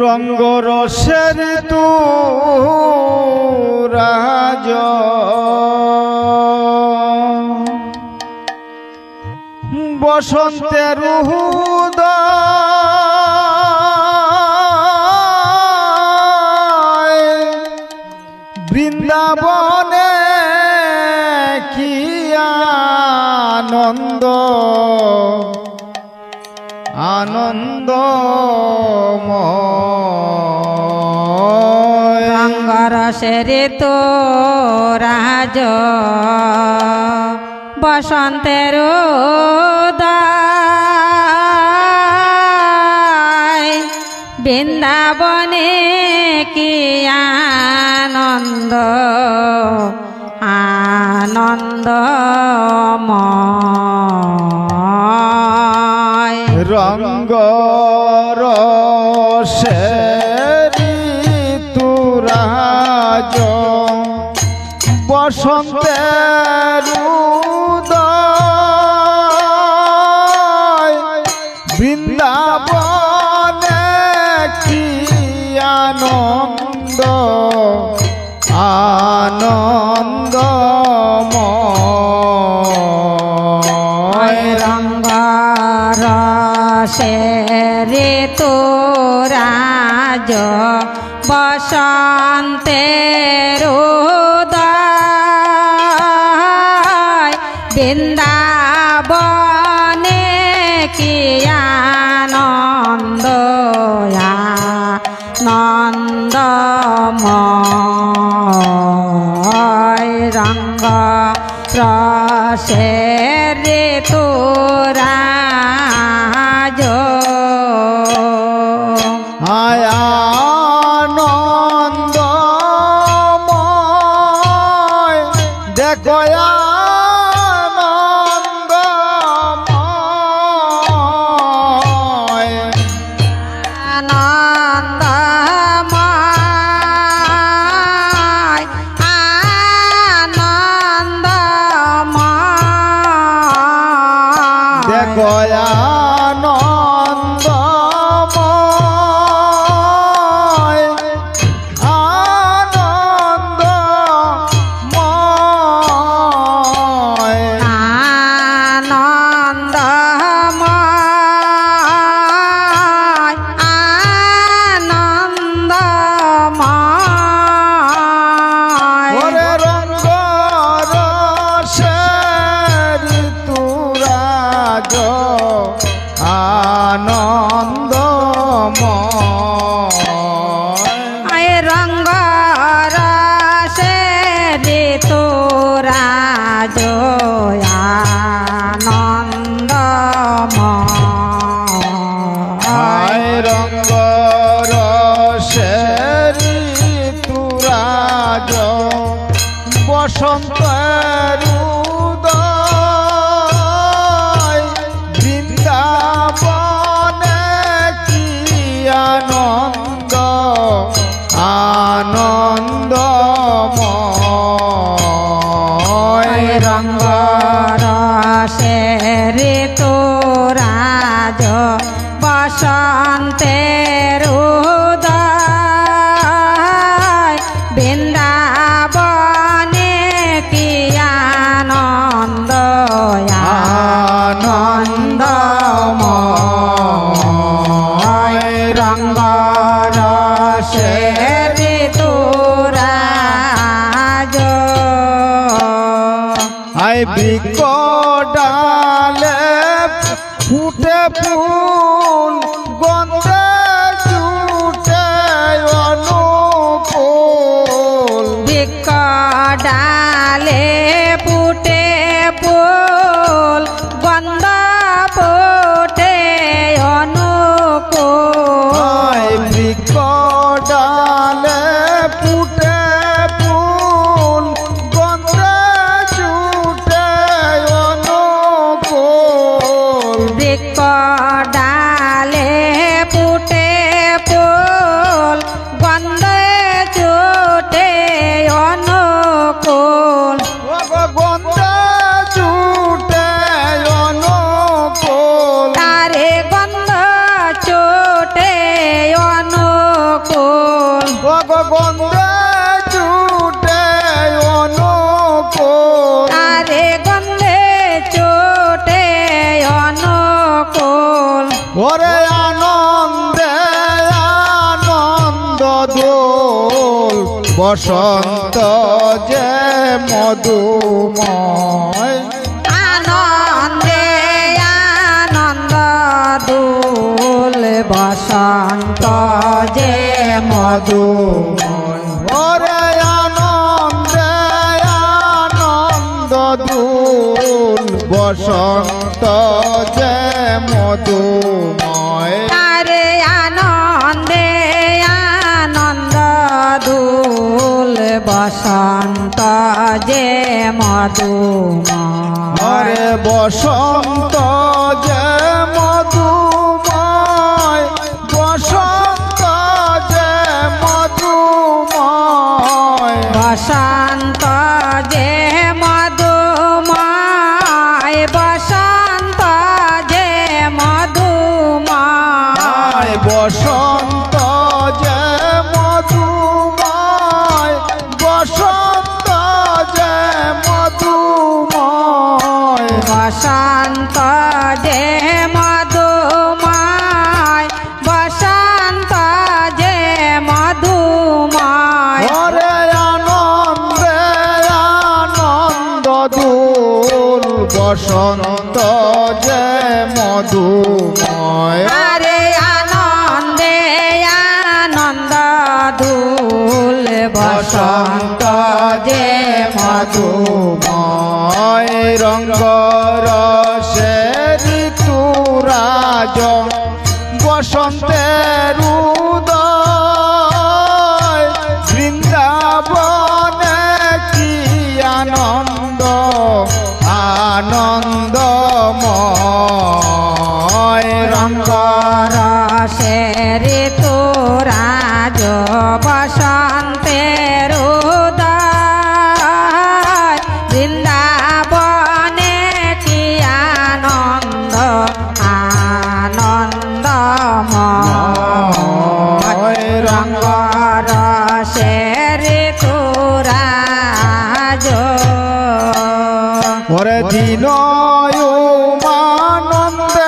রঙ্গ রসের তু রাজ বসন্তের বৃন্দাবনে কি আনন্দ। আনন্দ রঙ্গরসের তো রাজ। বসন্তের বৃন্দাবনে কি আনন্দ? আনন্দময়। রঙ্গ রসেরি তুরাজ বসন্তের বৃন্দাবনে কি আনন্দ? আনন্দময় রসের তো রাজ বসন্তের উদয়। বৃন্দাবনে কি নন্দময় রঙ্গ রসের তোরাজ দেখো আনন্দময় আনন্দময়। আনন্দময়। আয় রঙ্গ রসে রে তোরা আনন্দময় আয় রঙ্গ রসে রে তোরা বসন্তের 哎。আনন্দ দোল বসন্ত যে মধুময়। আনন্দে আনন্দ দুল বসন্ত যে মধুময়। ওরে আনন্দে আনন্দ দোল বসন্ত যে মধুময়। আরে বসন্ত যে মধুমা হরে বসন্ত যে মধুময় বসন্ত যে মধুময়। বসন্ত বসন্ত যে মধুময়। আরে আনন্দে আনন্দ দুল বসন্ত যে মধুময়। রঙ্গ Bombe.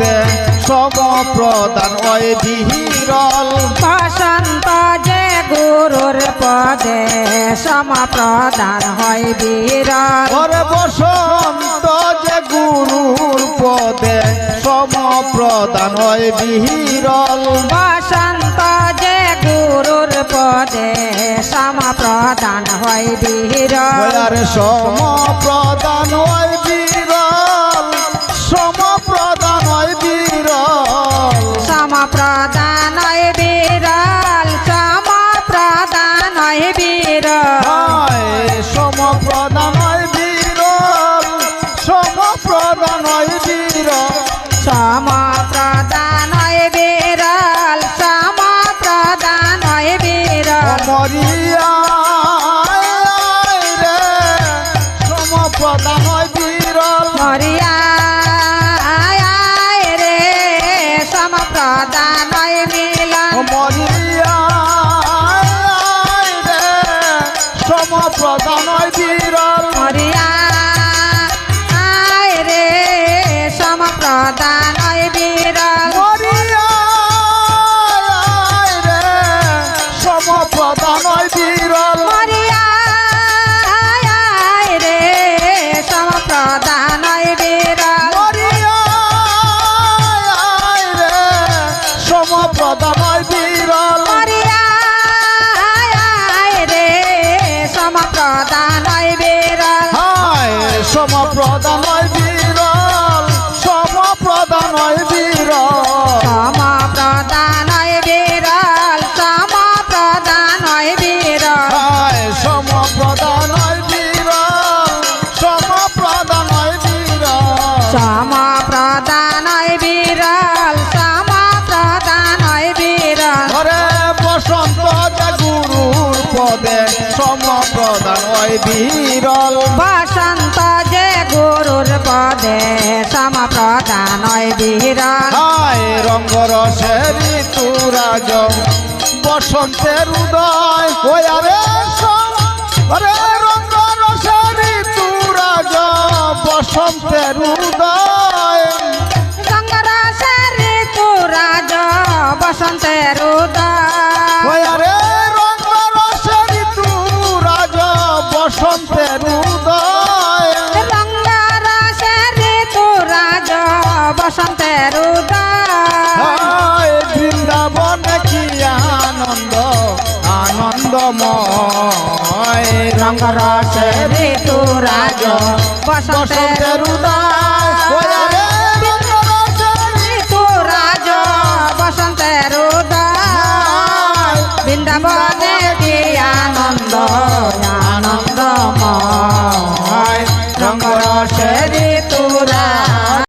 দে সব প্রদান ওই বিহিরল। বসন্ত যে গুরুর পদে সম প্রদান হয় বিরল ওর বসন্ত যে গুরুর পদে সম প্রদান হয় বিহিরল। বসন্ত যে গুরুর পদে সম প্রদান হয় বিহিরল। সম প্রদান হয় প্রদানায় বিরল। বাসন্তা যে গুরুর পদে সমপ্রদানয় বিরল। রঙ্গর রঙ্গরসে ঋতুরাজ বসন্তের উদয় রঙ্গর রঙ্গরসে ঋতুরাজ বসন্ত আনন্দময় রঙ্গরস ঋতু রাজ বসন্তের উদয়।